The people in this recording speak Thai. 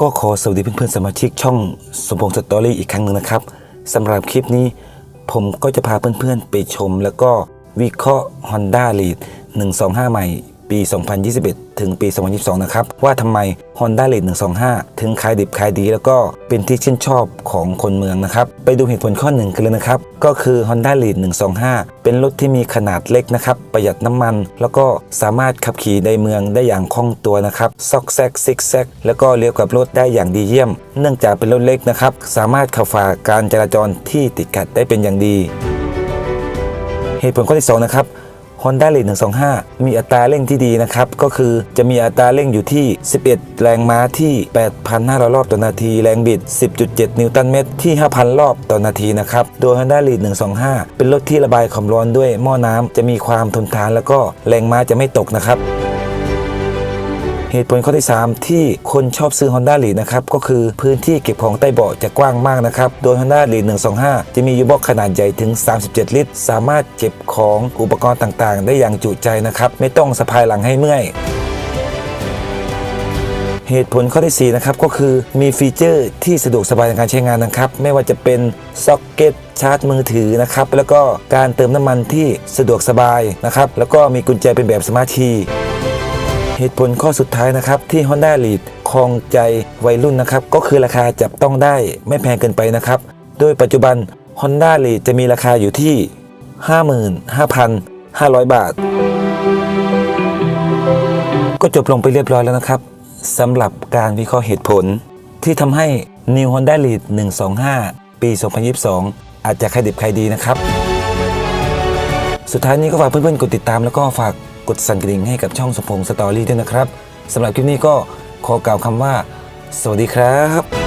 ก็ขอสวัสดีเพื่อนๆสมาชิกช่องสมพงษ์สตอรี่อีกครั้งหนึ่งนะครับสำหรับคลิปนี้ผมก็จะพาเพื่อนๆไปชม แล้วก็วิเคราะห์ Honda Lead 125 ใหม่ ปี 2021 ถึงปี 2022 นะครับ ว่าทำไม Honda Lead 125 ถึงขายดิบขายดี แล้วก็เป็นที่ชื่นชอบของคนเมืองนะครับ ไปดูเหตุผลข้อหนึ่งกันเลยนะครับ ก็คือ Honda Lead 125 เป็นรถที่มีขนาดเล็กนะครับ ประหยัดน้ำมัน แล้วก็สามารถขับขี่ในเมืองได้อย่างคล่องตัวนะครับซอกแซกซิกแซกแล้วก็เลี้ยวกับรถได้อย่างดีเยี่ยม เนื่องจากเป็นรถเล็กนะครับสามารถขับฝ่าการจราจรที่ติดขัดได้เป็นอย่างดี เหตุผลข้อที่2นะครับ Honda l e a d 125 มีอัตราเร่งที่ดีนะครับ ก็คือจะมีอัตราเร่งอยู่ที่ 11 แรงม้าที่ 8,500 รอบต่อนาที แรงบิด 10.7 นิวตันเมตรที่ 5,000 รอบต่อนาทีนะครับ โดย Honda l e a d 125 เป็นรถที่ระบายความร้อนด้วยหม้อน้ำจะมีความทนทานแล้วก็แรงม้าจะไม่ตกนะครับ เหตุผลข้อที่ 3 ที่คนชอบซื้อ Honda Lead นะครับก็คือพื้นที่เก็บของใต้เบาะจะกว้างมากนะครับ โดย Honda Lead 125 จะมียูบ็อกขนาดใหญ่ถึง 37 ลิตร สามารถเก็บของอุปกรณ์ต่างๆ ได้อย่างจุใจนะครับ ไม่ต้องสะพายหลังให้เมื่อยเหตุผลข้อที่4นะครับก็คือมีฟีเจอร์ที่สะดวกสบายในการใช้งานนะครับ ไม่ว่าจะเป็นซ็อกเก็ตชาร์จมือถือนะครับ แล้วก็การเติมน้ำมันที่สะดวกสบายนะครับ แล้วก็มีกุญแจเป็นแบบสมาร์ทคีย์ เหตุผลข้อสุดท้ายนะครับที่ Honda Lead ครองใจวัยรุ่นนะครับก็คือราคาจับต้องได้ไม่แพงเกินไปนะครับ โดยปัจจุบัน Honda Lead จะมีราคาอยู่ที่ 55,500 บาท ก็จบลงไปเรียบร้อยแล้วนะครับสำหรับการวิเคราะห์เหตุผล ที่ทำให้ New Honda Lead 125 ปี 2022 อาจจะขายดิบขายดีนะครับ สุดท้ายนี้ก็ฝากเพื่อนๆกดติดตามแล้วก็ฝาก กดสั่นกระดิ่งให้กับช่องสมพงศ์สตอรี่ด้วยนะครับสำหรับคลิปนี้ก็ขอกล่าวคำว่า สวัสดีครับ